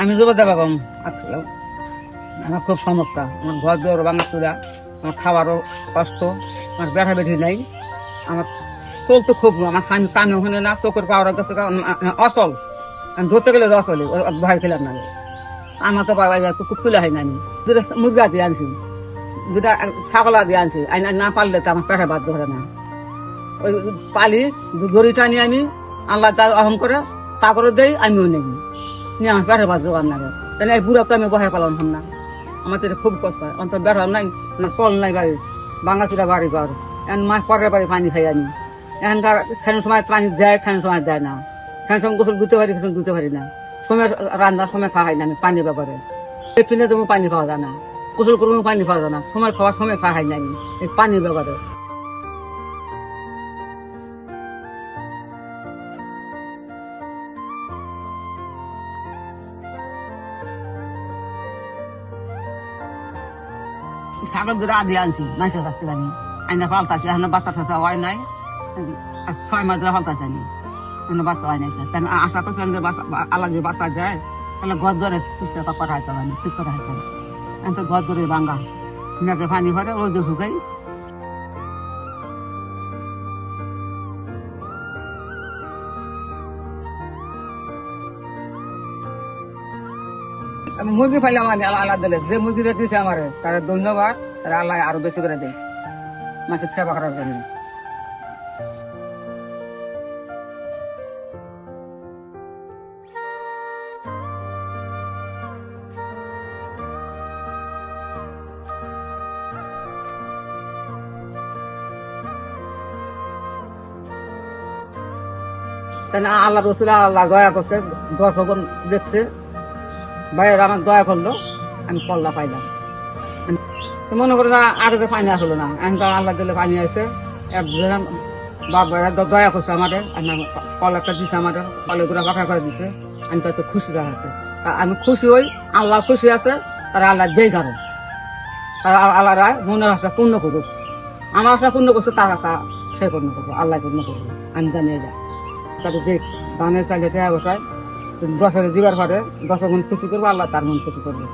আমি জুবাদা বেগম আসছিলাম আমার খুব সমস্যা। আমার ঘর দুয়ার ভাঙা চূড়া, আমার খাবারও কষ্ট, আমার ব্যথা বেঠি নাই। আমার চলতে খুব আমার স্বামী কানে ওখানে না, চোখের পাওয়ার কাছে অচল আমি ধরতে গেলে অচল ভয় খেলাম না। আমার তো বাবা কুকুর তুলে হয় না আমি। দুটা মুরগা দিয়ে আনছি। দুটা ছাগলা দিয়ে আনছি। না পারলে তো আমার পেটে বাদ ধরে না। ওই পালি দড়ি টানি আমি, আল্লাহ যা অহং করে, তারপরে দেই, আমিও নেই। নিয়ে আমার পেটের বাদ জোগান না তাহলে এই বুড়া তো আমি বহাই পালাম হম না। আমার তো খুব কষ্ট হয়। অন্তর বেড়া নাই, না কল নাই বাড়ি। বাঙ্গাচুরা বাড়ি ঘর। এখন মাছ পরের বাড়ি পানি খাই আমি। এখানকার খানোর সময় পানি দেয় খানোর সময় দেয় না। খানোর সময় গোসল ধুতে পারি, গোসল ধুতে পারি না। সময় রান্নার সময় খাওয়া হয় না আমি পানি ব্যাপারে। পিনে যেমন পানি পাওয়া যায় না। গোসল করব পানি পাওয়া যায় না। সময় খাওয়ার সময় খাওয়া হয় না আমি, এই পানির ব্যাপারে। ছাগলগুলো আদি আনছি মানুষের কাছ থেকে আমি আইনা পাল্টাছি এখন বাচ্চা টাচা হয় নাই। ছয় মাস ধরে পাল্টাছি আমি। এখন বাচ্চা হয় নাই। আশা করছি যে বাচ্চা আল্লাহ যে বাচ্চা যায় তাহলে ঘর ধরে সুস্থতা হয়তো আমি, ঠিক করা হয়তো আমি তো ঘর ধরে ভাঙ্গা মেঘে পানি ভরে রোদে শুকাই মুরগি পাইলাম আমি আল্লাহ দিলে। যে মুরগিটা দিয়েছে আমার তার ধন্যবাদ। তার আল্লাহ আরও বেশি করে দেয়। মানুষের সেবা করার জন্য। আল্লাহ রসুল আল্লাহ দয়া করছে দর্শক দেখছে। ভাইয়ের আমার দয়া করল, আমি কল্লা পাইলাম। তো মনে করে না আগে তো পানি আসলো না। আমি তো আল্লাহ দিলে পানি দিলাম বাবা দয়া করছে আমাদের। আমি কলাটা দিছে আমাদের। কলে গুড়া বাঁকা করে দিছে। আমি তো খুশি জানাতে আমি খুশি হই, আল্লাহ খুশি আছে, তারা আল্লাহ যেই কারণ তারা আল্লাহ রায় মনের আশা পূর্ণ করুক। আমার আশা পূর্ণ করছে, তার আশা সে পূর্ণ করব আল্লাহ পূর্ণ করব আমি জানিয়ে যাই তাদের যে ধানের চাইলে চেয়ে বসায় দশ হাজার দিবার পরে দশ গুণ খুশি করব আল্লাহ তার মন খুশি করবে।